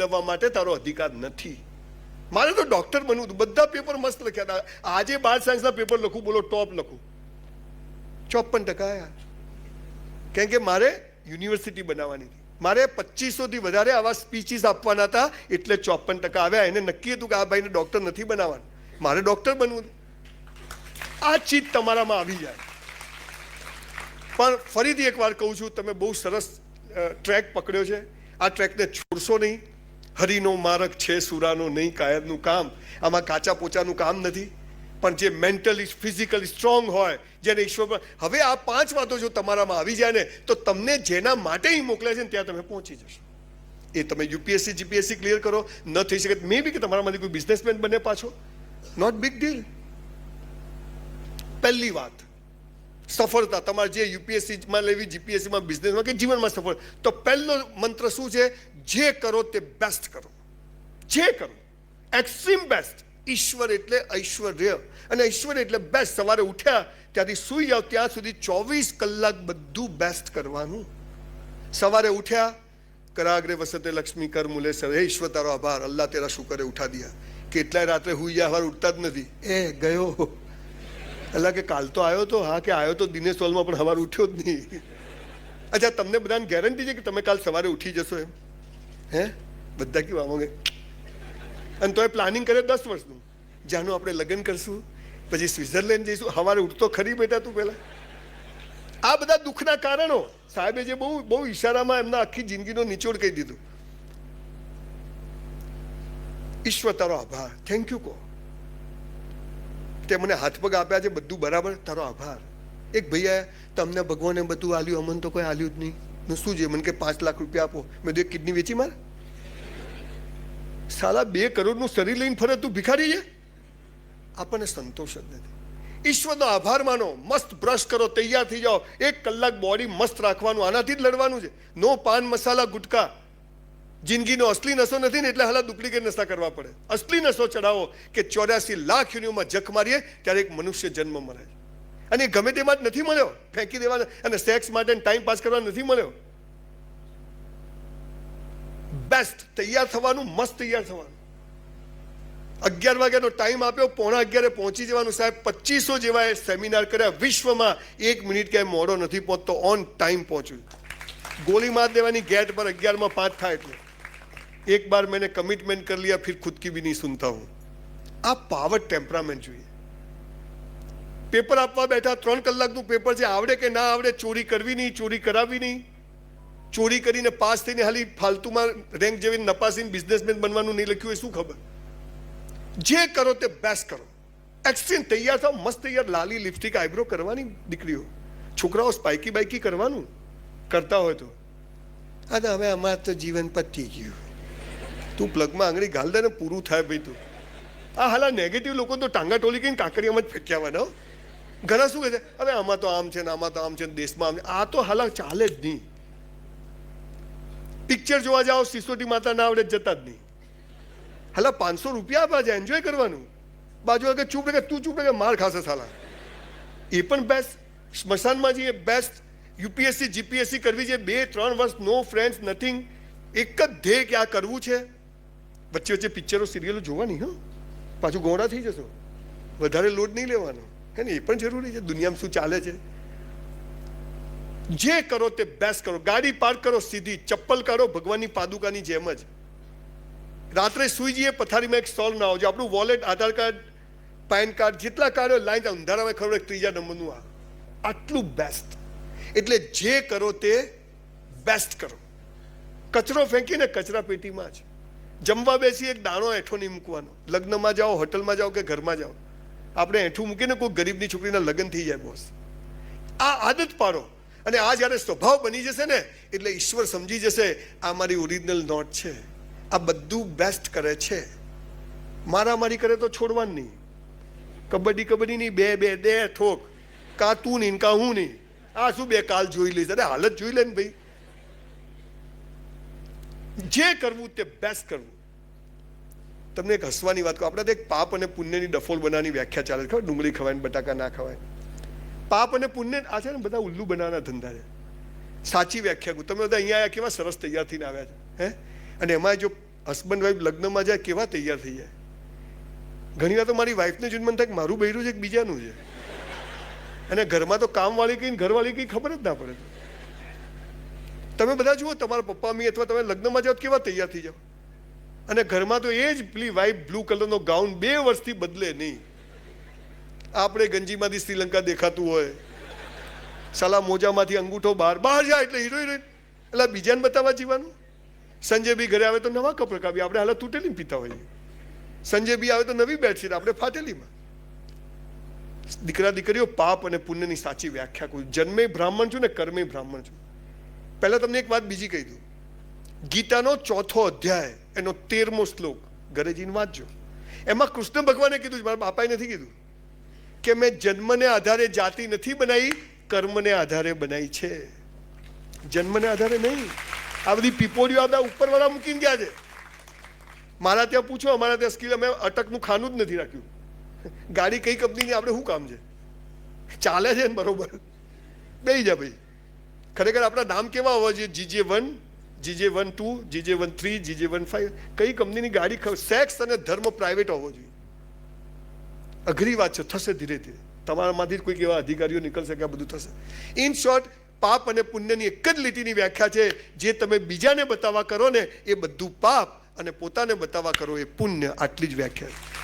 લેવા માટે તારો અધિકાર નથી. મારે તો ડોક્ટર બનવું હતું. બધા પેપર મસ્ત લખ્યા હતા. આજે બાર સાયન્સના પેપર લખું, બોલો ટોપ લખું. ચોપન ટકા યાર. કેમ કે મારે યુનિવર્સિટી બનાવવાની હતી. મારે પચીસોથી વધારે આવા સ્પીચીસ આપવાના હતા, એટલે ચોપન ટકા આવ્યા. એને નક્કી હતું કે આ ભાઈને ડોક્ટર નથી બનાવવાનું. મારે ડોક્ટર બનવું આ ચીજ તમારામાં આવી જાય. પણ ફરીથી એકવાર કહું છું, તમે બહુ સરસ ટ્રેક પકડ્યો છે. આ ટ્રેકને છોડશો નહીં. હરિનો માર્ગ છે, સુરાનો નહીં, કાયદનું કામ. આમાં કાચા પોચાનું કામ નથી. પણ જે મેન્ટલી ફિઝિકલી સ્ટ્રોંગ હોય, જેને ઈશ્વર હવે આ પાંચ વાતો જો તમારામાં આવી જાય ને, તો તમને જેના માટે ઈ મોકલે છે ને, ત્યાં તમે પહોંચી જશો. એ તમે યુપીએસસી જીપીએસસી ક્લિયર કરો, ન થઈ શકે મે બી કે તમારામાંથી કોઈ બિઝનેસમેન બને પાછો. નોટ બિગ ડીલ પહેલી વાત. સફળતા તમારે જે યુપીએસસીમાં લેવી, જીપીએસસીમાં બિઝનેસમાં કે જીવનમાં સફળ. તો પહેલો મંત્ર શું છે? જે કરો તે બેસ્ટ કરો. જે કરો. એક્સ્ટ્રીમ બેસ્ટ ઈશ્વર એટલે ઐશ્વર્ય. અને ઈશ્વર એટલે બેસ્ટ સવારે ઉઠ્યા, ત્યાંથી સૂઈ જાઓ ત્યાં સુધી ચોવીસ કલાક બધું બેસ્ટ કરવાનું. સવારે ઉઠ્યા, કરાગ્રે વસતે લક્ષ્મી કર મુલે સર. હે ઈશ્વર, તારો આભાર. અલ્લાહ તેરા શુકરે ઉઠા દિયા. કેટલાય રાત્રે હુઈ ગયા ઉઠતા જ નથી. એ ગયો. અલ્લાહ કે કાલ તો આવ્યો તો, હા કે આવ્યો તો, દિનેશ હોલમાં પણ સવારે ઉઠ્યો જ નહીં. અચ્છા, તમને બધાને ગેરંટી છે કે તમે કાલ સવારે ઉઠી જશો એમ? હે? બધા કેવા માંગે? અને તોય પ્લાનિંગ કરે દસ વર્ષનું. જ્યાંનું આપણે લગ્ન કરશું, પછી સ્વિટરલેન્ડ જઈશું સવારે ઉઠતો ખરી બેટા તું પહેલાં આ બધા દુઃખના કારણો. સાહેબે જે બહુ બહુ ઈશારામાં એમના આખી જિંદગીનો નિચોડ કહી દીધું. ઈશ્વર તારો આભાર. થેન્ક યુ કહો. તે મને હાથ પગ આપ્યા છે, બધું બરાબર, તારો આભાર. એક ભૈયા તમને ભગવાને બધું આલ્યું, અમને તો કોઈ આલ્યું જ નહીં. હું શું છે? મને કે પાંચ લાખ રૂપિયા આપો. મેં તો એક કિડની વેચી મારે. સાલા, બે કરોડનું શરીર લઈને ફરે, તું ભિખારી છે? આપણને સંતોષ જ નથી. ઈશ્વરનો આભાર માનો, મસ્ત બ્રશ કરો, તૈયાર થઈ જાઓ. એક કલાક બોડી મસ્ત રાખવાનું, આનાથી જ લડવાનું છે. નો પાન મસાલા, ગુટકા. જિંદગીનો અસલી નશો નથી ને એટલે હાલા ડુપ્લિકેટ નશા કરવા પડે. અસલી નશો ચડાવો કે ચોર્યાસી લાખ યુનિઓમાં જખ મારીએ ત્યારે એક મનુષ્ય જન્મ મળે અને ગમે તેમાં જ નથી મળ્યો. ફેંકી દેવા અને સેક્સ માટે ટાઈમ પાસ કરવા નથી મળ્યો. બેસ્ટ તૈયાર થવાનું, મસ્ત તૈયાર થવાનું. અગિયાર વાગ્યાનો ટાઈમ આપ્યો, પોણા અગિયારે પહોંચી જવાનું સાહેબ. પચીસો જેવા એ સેમિનાર કર્યા. વિશ્વમાં એક મિનિટ ક્યાંય મોડો નથી પહોંચતો. ઓન ટાઈમ પહોંચ્યું. ગોલી માર દેવાની ગેટ પર અગિયારમાં પાંચ થાય એટલે. એક બાર मैंने कमिटमेंट कर लिया फिर खुद की भी नहीं सुनता हूं આ પાવર ટેમ્પરામેન્ટ જોઈએ પેપર આપવા બેઠા ત્રણ કલાકનું પેપર છે આવડે કે ના આવડે ચોરી કરવી નહીં ચોરી કરાવવી નહીં ચોરી કરીને પાસ થઈને હાલી ફાલતુમાં રેન્ક જેવી નપાસીને બિઝનેસમેન બનવાનું નહીં લખ્યું એ શું ખબર જે કરો તે બેસ્ટ કરો એક્સચેન્જ તૈયાર થાવ મસ્ત તૈયાર લાલી લિપસ્ટિક આઈબ્રો કરવાની દીકરીઓ છોકરાઓ સ્પાઇકી બાઇકી કરવાનું કરતા હોય તો હા તો હવે અમારે તો જીવન પતી ગયું તું પ્લગમાં આંગળી ગાલ દે ને પૂરું થાય ભાઈ તું. આ હાલા નેગેટિવ લોકો તો ટાંગા ટોલી કહીને કાંકરીયામાં જ ફેંક્યાવાના. ઘણા શું કહે છે? હવે આમાં તો આમ છે ને આમાં તો આમ છે ને દેશમાં આમ આ તો હાલા ચાલે જ નહીં. પિક્ચર જોવા જાઓ, સિસોટી માતા ના આવડે જતા જ નહીં. હાલા પાંચસો રૂપિયા આપવા જાય એન્જોય કરવાનું. બાજુ કે ચૂપ રહે તું ચૂપ રહે માર ખાશે સાલા. એ પણ બેસ્ટ સ્મશાનમાં જઈએ બેસ્ટ યુપીએસસી, જીપીએસસી કરવી છે. બે, ત્રણ વર્ષ નો ફ્રેન્ડ્સ નથિંગ એક જ ધ્યેય કે આ કરવું છે? વચ્ચે વચ્ચે પિક્ચરો સિરિયલો જોવાની, હા. પાછું ગોળા થઈ જશો. વધારે લોડ નહીં લેવાનો. ને, એ પણ જરૂરી છે. દુનિયામાં શું ચાલે છે? જે કરો તે બેસ્ટ કરો. ગાડી પાર્ક કરો સીધી. ચપ્પલ કાઢો ભગવાનની પાદુકાની જેમ જ. રાત્રે સુઈ જઈએ પથારીમાં એક સ્ટોલ ના આવજો આપણું wallet Aadhaar card, PAN card, જેટલા કાર્ડ હોય, લાઈન અંધારામાં ખબર એક ત્રીજા નંબરનું આ. આટલું બેસ્ટ એટલે જે કરો તે બેસ્ટ કરો. કચરો ફેંકીને કચરા પેટીમાં જ. જમવા બેસી એક દાણો એઠો નહીં મૂકવાનો. લગ્નમાં જાઓ, હોટલમાં જાઓ કે ઘરમાં જાઓ. આપણે એઠું મૂકીને કોઈ ગરીબની છોકરીના લગ્ન થઈ જાય બોસ આ આદત પાડો. અને આ જ્યારે સ્વભાવ બની જશે ને, એટલે ઈશ્વર સમજી જશે, આ મારી ઓરિજિનલ નોટ છે. આ બધું બેસ્ટ કરે છે. મારામારી કરે તો છોડવાનું નહીં. કબડ્ડી કબડ્ડી નહીં, બે બે દે ઠોક કાં તું નહીં, કાં હું નહીં. આ શું બે કાલ જોઈ લઈશ? અરે હાલત જોઈ લે ને ભાઈ. જે કરવું તે બેસ્ટ કરવું. તમને એક હસવાની વાત કહું. આપણે એક પાપ અને પુણ્યની ડફોલ બનાવવાની વ્યાખ્યા ચાલે ખબર? ડુંગળી ખવાય બટાકા ના ખવાય. પાપ અને પુણ્ય આ છે ને બધા ઉલ્લુ બનાવવાના ધંધા છે. સાચી વ્યાખ્યા કહું. તમે બધા અહીંયા કેવા સરસ તૈયાર થઈને આવ્યા છે? હે? અને એમાં જો હસબન્ડ વાઈફ લગ્નમાં જાય કેવા તૈયાર થઈ જાય? ઘણી વાર તો મારી વાઈફને જ મન થાય મારું બૈરું છે કે બીજાનું છે? અને ઘરમાં તો કામવાળી કઈ ઘરવાળી કઈ ખબર જ ના પડે. તમે બધા જુઓ, તમારા પપ્પા, મમ્મી અથવા તમે લગ્નમાં જાઓ કેવા તૈયાર થઈ જાઓ? અને ઘરમાં તો એ જ પેલી વાઈફ બ્લુ કલરનો ગાઉન બે વર્ષથી બદલે નહીં. આપણે ગંજીમાંથી શ્રીલંકા દેખાતું હોય. સલા મોજામાંથી અંગૂઠો બહાર બહાર જાય એટલે હીરો હિરોઈન એટલે બીજાને બતાવવા જીવાનું? સંજય બી ઘરે આવે તો નવા કપડાં કાપીએ, આપણે હાલ તૂટેલી પીતા હોઈએ. સંજય બી આવે તો નવી બેડશીટ આપણે ફાટેલીમાં. દીકરા, દીકરીઓ, પાપ અને પુણ્યની સાચી વ્યાખ્યા કહું જન્મે બ્રાહ્મણ છું ને કર્મે બ્રાહ્મણ છું. પહેલાં તમને એક વાત બીજી કહી દઉં. ગીતાનો ચોથો અધ્યાય, એનો તેરમો શ્લોક ઘરે જઈને વાંચજો. એમાં કૃષ્ણ ભગવાને કીધું મારા બાપાએ નથી કીધું, કે મેં જન્મને આધારે જાતિ નથી બનાવી કર્મને આધારે બનાવી છે. જન્મને આધારે નહીં. આ બધી પીપોડીઓ આ ઉપરવાળા મૂકીને ગયા છે. મારા ત્યાં પૂછો, અમારા ત્યાં સ્કીલ, અમે અટકનું ખાનું જ નથી રાખ્યું. ગાડી કઈ કંપનીની, આપણે શું કામ છે? ચાલે છે ને બરોબર. બે જા ભાઈ. ખરેખર આપણા નામ કેવા હોવા જોઈએ? GJ one GJ one two, GJ one three, GJ one five, કઈ કંપનીની ગાડી સેક્સ અને ધર્મ પ્રાઇવેટ હોવો જોઈએ. અઘરી વાત છે, થશે ધીરે ધીરે. તમારામાંથી કોઈક એવા અધિકારીઓ નીકળશે કે આ બધું થશે. ઇન શોર્ટ, પાપ અને પુણ્યની એક જ લીટીની વ્યાખ્યા છે, જે તમે બીજાને બતાવવા કરો ને, એ બધું પાપ અને પોતાને બતાવવા કરો એ પુણ્ય. આટલી જ વ્યાખ્યા છે.